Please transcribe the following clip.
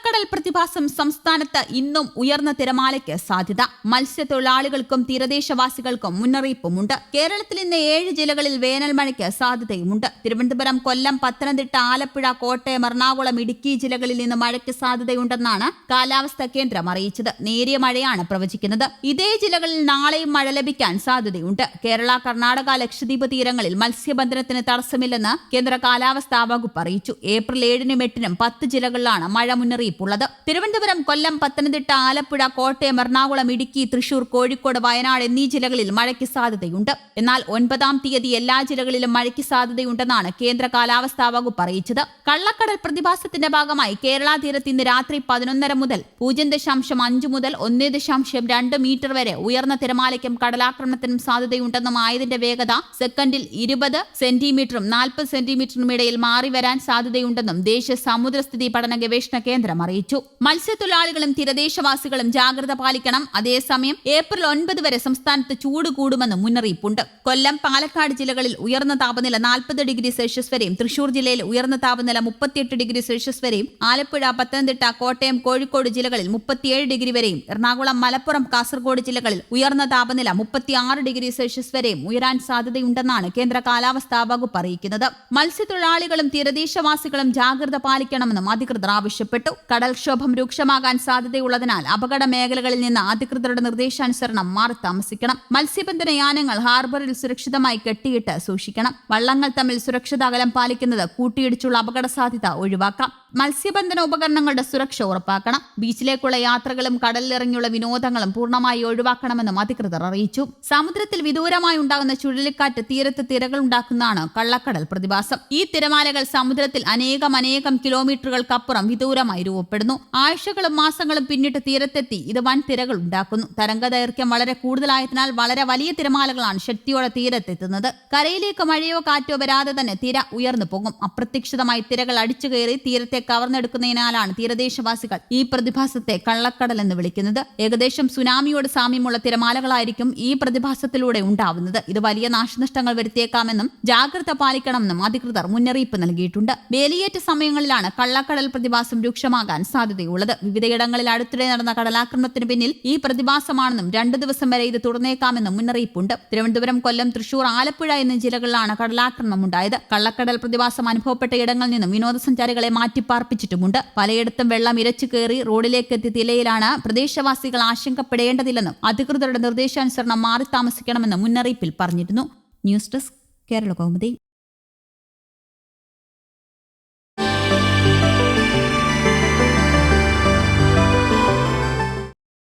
കള്ളക്കടൽ പ്രതിഭാസം സംസ്ഥാനത്ത് ഇന്നും ഉയർന്ന തിരമാലയ്ക്ക് സാധ്യത. മത്സ്യത്തൊഴിലാളികൾക്കും തീരദേശവാസികൾക്കും മുന്നറിയിപ്പുമുണ്ട്. കേരളത്തിൽ ഇന്ന് ഏഴ് ജില്ലകളിൽ വേനൽ മഴയ്ക്ക് സാധ്യതയുമുണ്ട്. തിരുവനന്തപുരം കൊല്ലം പത്തനംതിട്ട ആലപ്പുഴ കോട്ടയം എറണാകുളം ഇടുക്കി ജില്ലകളിൽ നിന്ന് മഴയ്ക്ക് സാധ്യതയുണ്ടെന്നാണ് കാലാവസ്ഥാ കേന്ദ്രം അറിയിച്ചത്. നേരിയ മഴയാണ് പ്രവചിക്കുന്നത്. ഇതേ ജില്ലകളിൽ നാളെയും മഴ ലഭിക്കാൻ സാധ്യതയുണ്ട്. കേരള കർണാടക ലക്ഷദ്വീപ് തീരങ്ങളിൽ മത്സ്യബന്ധനത്തിന് തടസ്സമില്ലെന്ന് കേന്ദ്ര കാലാവസ്ഥാ വകുപ്പ് അറിയിച്ചു. ഏപ്രിൽ ഏഴിനും എട്ടിനും പത്ത് ജില്ലകളിലാണ് മഴ മുന്നറിയിപ്പുള്ളത് തിരുവനന്തപുരം കൊല്ലം പത്തനംതിട്ട ആലപ്പുഴ കോട്ടയം എറണാകുളം ഇടുക്കി തൃശൂർ കോഴിക്കോട് വയനാട് എന്നീ ജില്ലകളിൽ മഴയ്ക്ക് സാധ്യതയുണ്ട്. എന്നാൽ ഒൻപതാം തീയതി എല്ലാ ജില്ലകളിലും മഴയ്ക്ക് സാധ്യതയുണ്ടെന്നാണ് കേന്ദ്ര കാലാവസ്ഥാ വകുപ്പ് അറിയിച്ചത്. കള്ളക്കടൽ പ്രതിഭാസത്തിന്റെ ഭാഗമായി കേരള തീരത്ത് ഇന്ന് രാത്രി പതിനൊന്നര മുതൽ പൂജ്യം ദശാംശം അഞ്ച് മുതൽ ഒന്ന് ദശാംശം രണ്ട് മീറ്റർ വരെ ഉയർന്ന തിരമാലയ്ക്കും കടലാക്രമണത്തിനും സാധ്യതയുണ്ടെന്നും ആയതിന്റെ വേഗത സെക്കൻഡിൽ ഇരുപത് സെന്റിമീറ്ററും നാൽപ്പത് സെന്റിമീറ്ററിനും ഇടയിൽ മാറി വരാൻ സാധ്യതയുണ്ടെന്നും ദേശീയ സമുദ്രസ്ഥിതി പഠന ഗവേഷണ കേന്ദ്രം അറിയിച്ചു. മത്സ്യത്തൊഴിലാളികളും തീരദേശവാസികളും ജാഗ്രത പാലിക്കണം. അതേസമയം ഏപ്രിൽ ഒൻപത് വരെ സംസ്ഥാനത്ത് ചൂട് കൂടുമെന്നും മുന്നറിയിപ്പുണ്ട്. കൊല്ലം പാലക്കാട് ജില്ലകളിൽ ഉയർന്ന താപനില നാൽപ്പത് ഡിഗ്രി സെൽഷ്യസ് വരെയും തൃശൂർ ജില്ലയിൽ ഉയർന്ന താപനില മുപ്പത്തിയെട്ട് ഡിഗ്രി സെൽഷ്യസ് വരെയും ആലപ്പുഴ പത്തനംതിട്ട കോട്ടയം കോഴിക്കോട് ജില്ലകളിൽ മുപ്പത്തിയേഴ് ഡിഗ്രി വരെയും എറണാകുളം മലപ്പുറം കാസർഗോഡ് ജില്ലകളിൽ ഉയർന്ന താപനില മുപ്പത്തിയാറ് ഡിഗ്രി സെൽഷ്യസ് വരെയും ഉയരാൻ സാധ്യതയുണ്ടെന്നാണ് കേന്ദ്ര കാലാവസ്ഥാ വകുപ്പ് അറിയിക്കുന്നത്. മത്സ്യത്തൊഴിലാളികളും തീരദേശവാസികളും ജാഗ്രത പാലിക്കണമെന്നും അധികൃതർ ആവശ്യപ്പെട്ടു. കടൽക്ഷോഭം രൂക്ഷമാകാൻ സാധ്യതയുള്ളതിനാൽ അപകട മേഖലകളിൽ നിന്ന് അധികൃതരുടെ നിർദ്ദേശാനുസരണം മാറി താമസിക്കണം. മത്സ്യബന്ധന യാനങ്ങൾ ഹാർബറിൽ സുരക്ഷിതമായി കെട്ടിയിട്ട് സൂക്ഷിക്കണം. വള്ളങ്ങൾ തമ്മിൽ സുരക്ഷിത അകലം പാലിക്കുന്നത് കൂട്ടിയിടിച്ചുള്ള അപകട സാധ്യത ഒഴിവാക്കാം. മത്സ്യബന്ധന ഉപകരണങ്ങളുടെ സുരക്ഷ ഉറപ്പാക്കണം. ബീച്ചിലേക്കുള്ള യാത്രകളും കടലിലിറങ്ങിയുള്ള വിനോദങ്ങളും പൂർണമായി ഒഴിവാക്കണമെന്നും അധികൃതർ അറിയിച്ചു. സമുദ്രത്തിൽ വിദൂരമായി ഉണ്ടാകുന്ന ചുഴലിക്കാറ്റ് തീരത്ത് തിരകൾ ഉണ്ടാക്കുന്നതാണ് കള്ളക്കടൽ പ്രതിഭാസം. ഈ തിരമാലകൾ സമുദ്രത്തിൽ അനേകം അനേകം കിലോമീറ്ററുകൾക്കപ്പുറം വിദൂരമായി രൂപപ്പെടുന്നു. ആഴ്ചകളും മാസങ്ങളും പിന്നിട്ട് തീരത്തെത്തി. ഇത് വൻ തിരകൾ ഉണ്ടാക്കുന്നു. തരംഗ ദൈർഘ്യം വളരെ കൂടുതലായതിനാൽ വളരെ വലിയ തിരമാലകളാണ് ശക്തിയോടെ തീരത്തെത്തുന്നത്. കരയിലേക്ക് മഴയോ കാറ്റോ വരാതെ തന്നെ തിര ഉയർന്നു പോകും അപ്രതീക്ഷിതമായി തിരകൾ അടിച്ചു കയറി തീരത്തെ കവർന്നെടുക്കുന്നതിനാലാണ് തീരദേശവാസികൾ ഈ പ്രതിഭാസത്തെ കള്ളക്കടൽ എന്ന് വിളിക്കുന്നത്. ഏകദേശം സുനാമിയോട് സാമ്യമുള്ള തിരമാലകളായിരിക്കും ഈ പ്രതിഭാസത്തിലൂടെ ഉണ്ടാവുന്നത്. ഇത് വലിയ നാശനഷ്ടങ്ങൾ വരുത്തിയേക്കാമെന്നും ജാഗ്രത പാലിക്കണമെന്നും അധികൃതർ മുന്നറിയിപ്പ് നൽകിയിട്ടുണ്ട്. വേലിയേറ്റ സമയങ്ങളിലാണ് കള്ളക്കടൽ പ്രതിഭാസം രൂക്ഷമാകാൻ സാധ്യതയുള്ളത്. വിവിധയിടങ്ങളിൽ അടുത്തിടെ നടന്ന കടലാക്രമണത്തിന് പിന്നിൽ ഈ പ്രതിഭാസമാണെന്നും രണ്ടു ദിവസം വരെ ഇത് തുടർന്നേക്കാമെന്നും മുന്നറിയിപ്പുണ്ട്. തിരുവനന്തപുരം കൊല്ലം തൃശൂർ ആലപ്പുഴ എന്നീ ജില്ലകളിലാണ് കടലാക്രമണം ഉണ്ടായത് കള്ളക്കടൽ പ്രതിഭാസം അനുഭവപ്പെട്ട ഇടങ്ങളിൽ നിന്നും വിനോദസഞ്ചാരികളെ മാറ്റിപ്പാർപ്പിച്ചിട്ടുമുണ്ട്. പലയിടത്തും വെള്ളം ഇരച്ചു കയറി റോഡിലേക്ക് എത്തിയ നിലയിലാണ് പ്രദേശവാസികൾ ആശങ്കപ്പെടേണ്ടതില്ലെന്നും അധികൃതരുടെ നിർദ്ദേശാനുസരണം മാറി താമസിക്കണമെന്നും മുന്നറിയിപ്പിൽ പറഞ്ഞിരുന്നു. News desk Kerala Kaumudi.